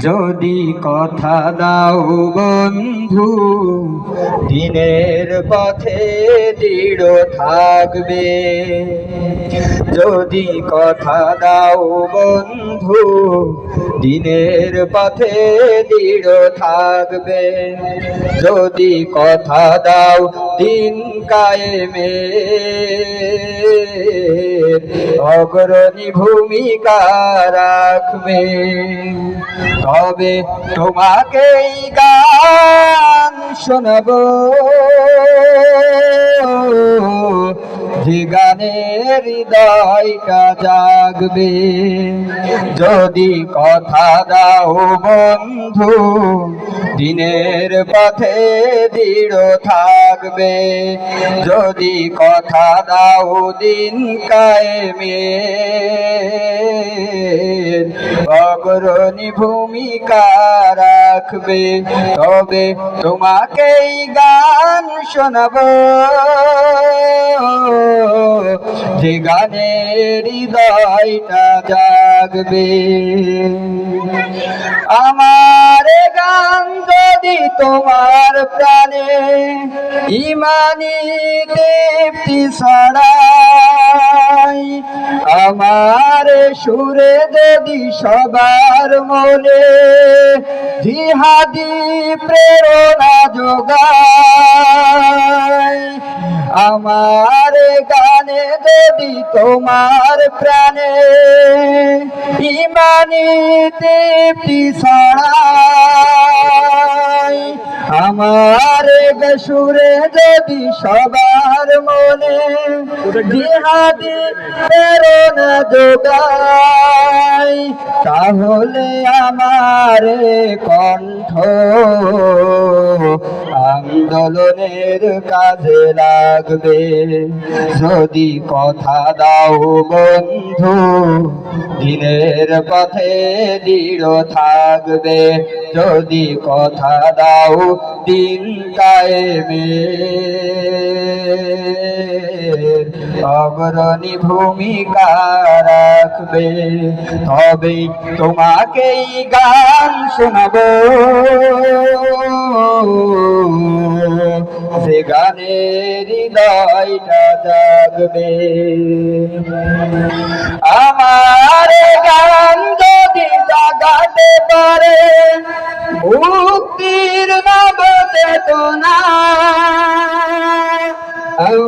যদি কথা দাও বন্ধু, দিনের পথে দৃঢ় থাকবে। যদি কথা দাও বন্ধু, দিনের পথে দৃঢ় থাকবে। যদি কথা দাও দিন কায়েমে। অগ্রণী ভূমিকা রাখবে। তবে তোমাকেই গান শোনাব। গানের হৃদয়টা জাগবে। যদি কথা দাও বন্ধু, দিনের পথে দৃঢ় থাকবে। যদি কথা দাও দিন কায়েমে। অগ্রণী ভূমিকা রাখবে। তবে তোমাকেই গান শোনাব। যে গানের হৃদয়টা জাগবে। আমার গান যদি তোমার প্রাণে ইমানি তৃপ্তি ছড়াই আমার সুরে যদি সবার মনে জিহাদি প্রেরণা যোগায়, আমার গানে যদি তোমার প্রাণে ইমানি তৃপ্তি ছড়াই আমার সুরে যদি সবার মনে জিহাদি প্রেরণা যোগাই তাহলে আমার কণ্ঠ আন্দোলনের কাজে লাগবে। যদি কথা দাও বন্ধু, দিনের পথে দৃঢ় থাকবে। যদি কথা দাও দিন কায়েমে। অগ্রণী ভূমিকা রাখবে। তবে তোমাকেই গান শোনাবো। সে গানের হৃদয়টা জাগবে। আমার গান যদি জাগাতে পারে মুক্তির নবতে তো না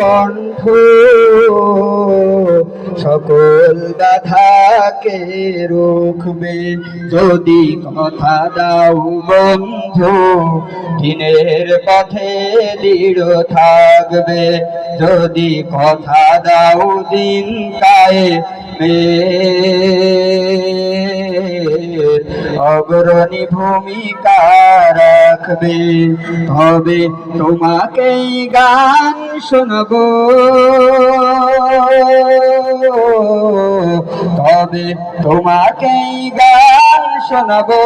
কণ্ঠ সকল বাধাকে রুখবে যদি কথা দাও বন্ধু। দিনের পথে দৃঢ় থাকবে যদি কথা দাও দিন কায়ে অগ্রণী ভূমিকা রাখবে। হবে তোমাকেই গান শুনব। তবে তোমাকেই গান শোনাবো।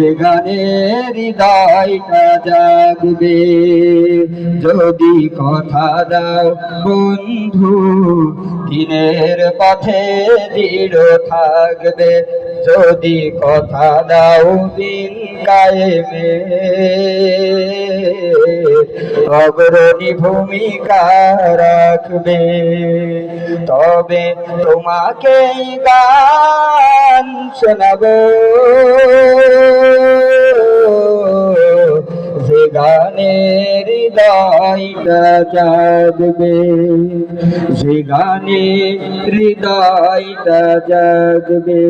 গানের হৃদয়টা জাগবে। যদি কথা দাও বন্ধু, দিনের পথে দৃঢ় থাকবে। যদি কথা দাও দিন কায়েমে। অগ্রণী ভূমিকা রাখবে। তবে তোমাকে গান শোনাবো। গানের হৃদয়টা জাগবে যে গানে হৃদয়টা জাগবে।